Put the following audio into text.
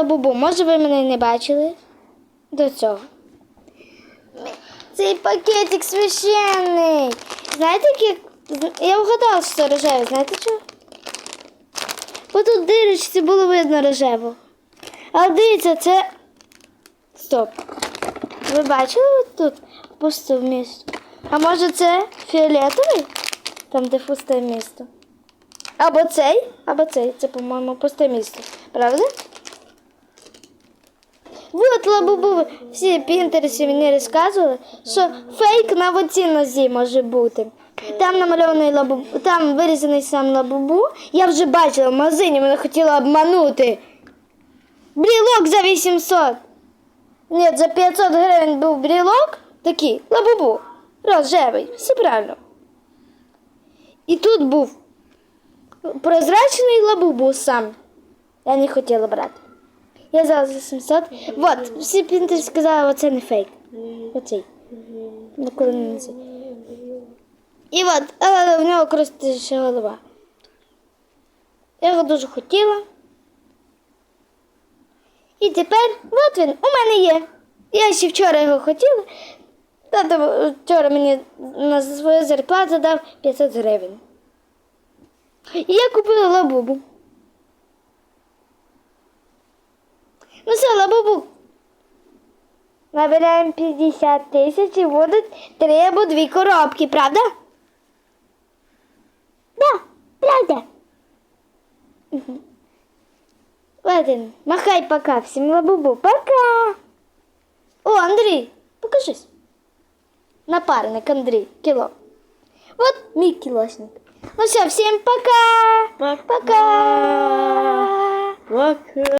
лабубу. Може, ви мене не бачили до цього. Цей пакетик священний. Знаєте, як я вгадала, що це рожевий, знаєте чого? Бо тут дирочці було видно рожево. Але дивіться, це. Стоп. Ви бачили от тут пусте місто? А може це фіолетовий? Там, де пусте місто. Або цей, або цей. Це, по-моєму, пусте місто. Правда? Вот лабубу. Всі пінтерси мені розказували, що фейк на оцій нозі може бути. Там намальований лабубу, там вирізаний сам лабубу. Я вже бачила в магазині, мене хотіла обманути. Брілок за 800. Ні, за 500 гривень був брілок, такий, лабубу, рожевий, все правильно. І тут був прозрачний лабубу сам. Я не хотіла брати. Я взяла за 700. Вот, всі пінтери сказали, оце не фейк. Оцей. Коли не цей. І от, але в нього крутиться голова. Я його дуже хотіла. І тепер, от він, у мене є. Я ще вчора його хотіла. Тато вчора мені на свою зарплату дав 500 гривень. І я купила лабубу. Ну все, лабубу. Набираємо 50 тисяч і будуть три або дві коробки, правда? Да, правда. Угу. Ладно, махай пока всім лабубу. Пока. О, Андрій, покажись. Напарник Андрій, кіло. Вот мій кілошник. Ну все, всім пока. Пока. Пока. Пока.